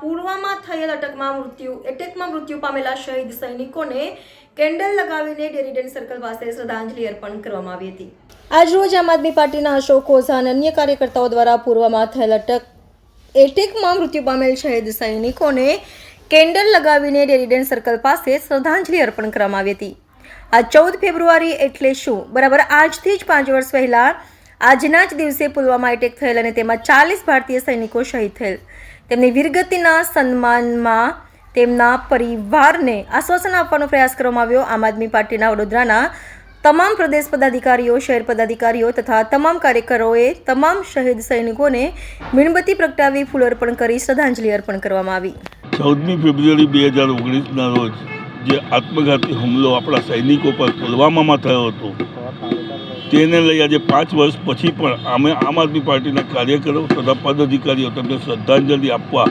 પુલવામા થયેલ અટકમાં મૃત્યુ એટેકમાં મૃત્યુ પામેલા શહીદ સૈનિકોને કેન્ડલ લગાવીને ડેરીડેન સર્કલ પાસે શ્રદ્ધાંજલિ અર્પણ કરવામાં આવી હતી. આજરોજ આમ આદમી પાર્ટીના અશોક ઓઝા અને અન્ય કાર્યકર્તાઓ દ્વારા પૂર્વમાં થયેલ અટક એટેકમાં મૃત્યુ પામેલ શહીદ સૈનિકોને કેન્ડલ લગાવીને ડેરીડેન સર્કલ પાસે શ્રદ્ધાંજલિ અર્પણ કરવામાં આવી હતી. આ ચૌદ ફેબ્રુઆરી એટલે શું? બરાબર આજથી જ પાંચ વર્ષ પહેલા આજના જ દિવસે પુલવામા એટેક થયેલ અને તેમાં ચાલીસ ભારતીય સૈનિકો શહીદ થયેલ. તેમની વીરગતિના સન્માનમાં તેમના પરિવારને આશ્વાસન આપવાનો પ્રયાસ કરવામાં આવ્યો. આમ આદમી પાર્ટીના વડોદરાના તમામ પ્રદેશ પદાધિકારીઓ, શહેર પદાધિકારીઓ તથા તમામ કાર્યકરોએ તમામ શહીદ સૈનિકોને મીણબત્તી પ્રગટાવી, ફૂલ અર્પણ કરી, શ્રદ્ધાંજલિ અર્પણ કરવામાં આવી. ચૌદમી ફેબ્રુઆરી બે હજાર ઓગણીસના રોજ જે આત્મઘાતી હુમલો આપણા સૈનિકો પર પુલવામામાં થયો હતો તેને લઈ આજે પાંચ વર્ષ પછી પણ અમે આમ આદમી પાર્ટીના કાર્યકરો તથા પદાધિકારીઓ તેમને શ્રદ્ધાંજલિ આપવા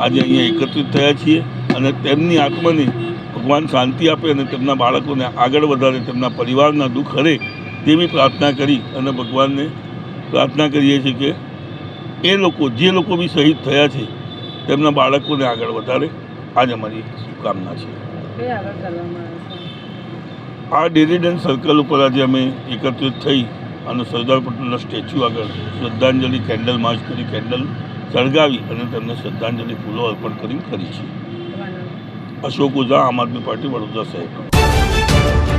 આજે અહીંયા એકત્રિત થયા છીએ અને તેમની આત્માને ભગવાન શાંતિ આપે અને તેમના બાળકોને આગળ વધારે તેમના પરિવારના દુઃખ હરે તેવી પ્રાર્થના કરી અને ભગવાનને પ્રાર્થના કરીએ છીએ કે એ લોકો, જે લોકો બી શહીદ થયા છે, તેમના બાળકોને આગળ વધારે આજ અમારી શુભકામના છે કઈ આગળ કરવામાં આવે છે આ ડેરીડન સર્કલ ઉપર આજે અમે એકત્રિત થઈ અને સરદાર પટેલના સ્ટેચ્યુ આગળ શ્રદ્ધાંજલિ કેન્ડલ માર્ચ કરી કેન્ડલ સળગાવી અને તેમને શ્રદ્ધાંજલિ ફૂલો અર્પણ કરી કરી છે. અશોક ઓઝા આમ આદમી પાર્ટી વડોદરા સાહેબ.